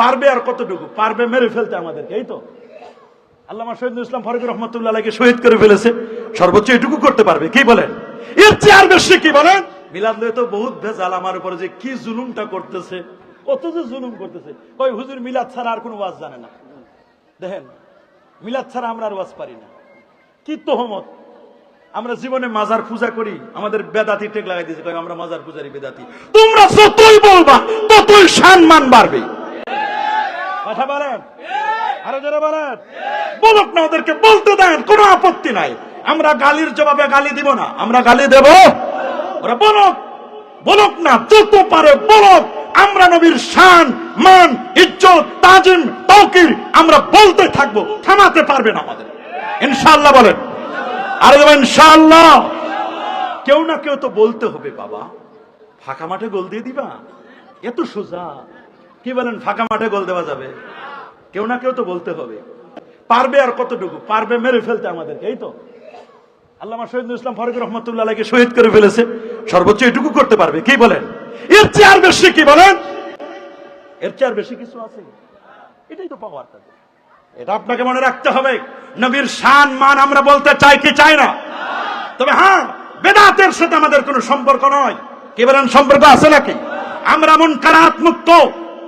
পারবে আর কতটুকু? পারবে মেরে ফেলতে আমাদেরকে, এই তো? আল্লামা শহীদুল ইসলাম ফারুক রহমতুল্লাহকে শহীদ করে ফেলেছে। সর্বোচ্চ এটুকু করতে পারবে, কি বলেন? এর চেয়ে আর বেশি কি বলেন? মিলাদ তো বহুত ভেজাল আমার উপরে যে কি জুলুমটা করতেছে, কত যে জুলুম করতেছে। ওই হুজুর, মিলাদ ছাড়া আর কোনো ওয়াজ জানে না। দেখেন, মিলাদ ছাড়া আমরা আর ওয়াজ পারি না। কি তোহমত? আমরা জীবনে মাজার পূজা করি, আমাদের বেদাতি টেক লাগাই দিয়েছে আমরা মাজার পূজারি বেদাতি। তোমরা যতই বলবা, ততই সম্মান বাড়বে। কথা বলেন। আরও যারা বলেন। বলুক না ওদেরকে বলতে দেন কোনো আপত্তি নাই। আমরা গালির জবাবে গালি দিব না আমরা গালি দেব। ওরা বলুক বলুক না যত পারে বলুক। আমরা নবীর শান মান ইজ্জত তাজিম তৌকির আমরা বলতে থাকব থামাতে পারবে না আমাদের। ইনশাল্লাহ বলেন। আরে দেবেন ইনশাআল্লাহ। কেউ না কেউ তো বলতে হবে বাবা। ফাঁকা মাঠে গোল দিয়ে দিবা। এত সোজা। কি বলেন, ফাঁকা মাঠে গোল দেওয়া যাবে? কেউ না কেউ তো বলতে হবে। পারবে আর কতটুকু? পারবে মেরে ফেলতে আমাদেরকে, এই তো। আল্লামা শহীদুল ইসলাম ফারুক রহমতুল্লাহকে শহীদ করে ফেলেছে। সর্বোচ্চ এটুকু করতে পারবে, কি বলেন? এর চেয়ে আর বেশি কি বলেন? এর চেয়ে আর বেশি কিছু আছে। এটাই তো পাওয়ার তাদের। এটা আপনাকে মনে রাখতে হবে, নবীর শান, মান আমরা বলতে চাই কি চাই না? তবে হ্যাঁ বেদাতের সাথে আমাদের কোনো সম্পর্ক নয়। কি বলেন, সম্পর্ক আছে নাকি? আমরা মন কারাত মুক্ত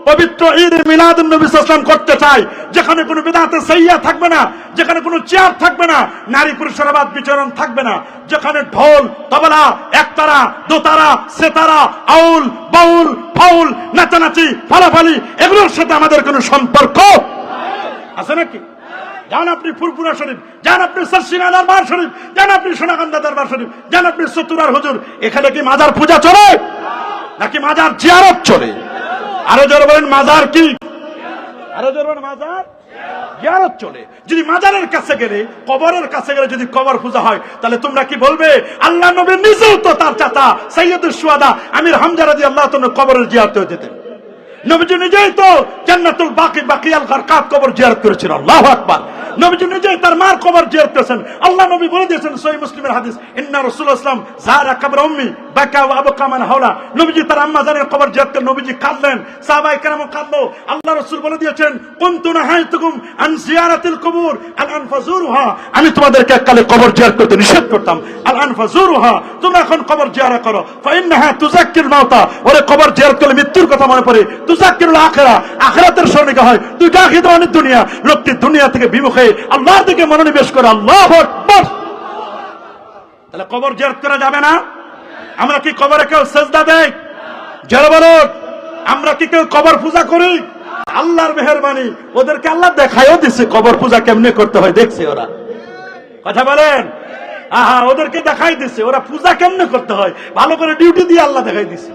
পবিত্র ঈদ মিলাদ ইসলাম করতে চাই যেখানে কোনো বেদাতে সাইয়া থাকবে না, যেখানে কোনো চেয়ার থাকবে না, নারী পুরুষের বাদ বিচরণ থাকবে না। যেখানে ঢোল, তবলা, একতারা, দোতারা, সেতারা, আউল, বাউল, ফাউল, নাচানাচি, ফালাফালি, এগুলোর সাথে আমাদের কোনো সম্পর্ক আছে নাকি? যান আপনি ফুরপুরা শরীফ, যান আপনি সরসিনা দরবার শরীফ, যান আপনি সোনাকান্দা দরবার শরীফ, যান আপনি সতুরার হুজুর, এখানে কি মাজার পূজা চলে? নাকি মাজার জিয়ারত চলে? আরও জোর বলেন, মাজার কি? আরও জোর বলেন, মাজার? জিয়ারত চলে। যদি মাজারের কাছে গেলে, কবরের কাছে গেলে যদি কবর পূজা হয়, তাহলে তোমরা কি বলবে? আল্লাহ নবী নিজেও তো তার চাচা সৈয়দুল সুয়াদা আমির হামজা রাজি আল্লাহ কবরের জিয়ারতে যেতেন। নবীজি নিজেই তো জান্নাতুল বাকি বাকিয়াল গারকাত কবর জিয়ারত করেছিল আল্লাহ আকবার। নবীজি নিজেই তার মার কবর জিয়ারত আল্লাহ নবী বলে দিয়েছেন সহিহ মুসলিমের হাদিস, ইন্না রাসূলুল্লাহ সাল্লাম যারা কবর উম্মি, বাকা ওয়া আবকা মান হাওলা। নবীজি তার আম্মা জানের কবর জিয়ারত নবীজি কাঁদলেন, সাহাবায়ে কেরাম কাঁদলো। আল্লাহ রাসূল বলে দিয়েছেন, কুনতু নাহাইতুকুম আন জিয়ারাতিল কুবুর, আল আনফাজুরুহা। আমি তোমাদেরকে এককালে কবর জিয়ারত করতে নিষেধ করতাম, আল আনফাজুরুহা, তোমরা এখন কবর জিয়ারত করো। ফাইন্নাহা তুযাক্কির মাউতা, ওরে কবর জিয়ারত করলে কথা মনে পড়ে তুযাক্কিরুল আখিরা, আখিরাতের স্মরণিকা হয়, দুইটা আখিরাত মানে দুনিয়া, লোকটি দুনিয়া থেকে বিমুখ আল্লাহর দিকে মনোনিবেশ করে, আল্লাহু তাহলে কবর জিয়ারত করা যাবে না? আমরা কি কবরে কেউ সেজদা দেই? যারা বলো আমরা কি কেউ কবর পূজা করি? আল্লাহর মেহরবানি, ওদেরকে আল্লাহ দেখায়ও দিছে কবর পূজা কেমনে করতে হয়, দেখছে ওরা। কথা বলেন? আহা, ওদেরকে দেখাই দিছে, ওরা পূজা কেমনে করতে হয়? ভালো করে ডিউটি দিয়ে আল্লাহ দেখাই দিছে।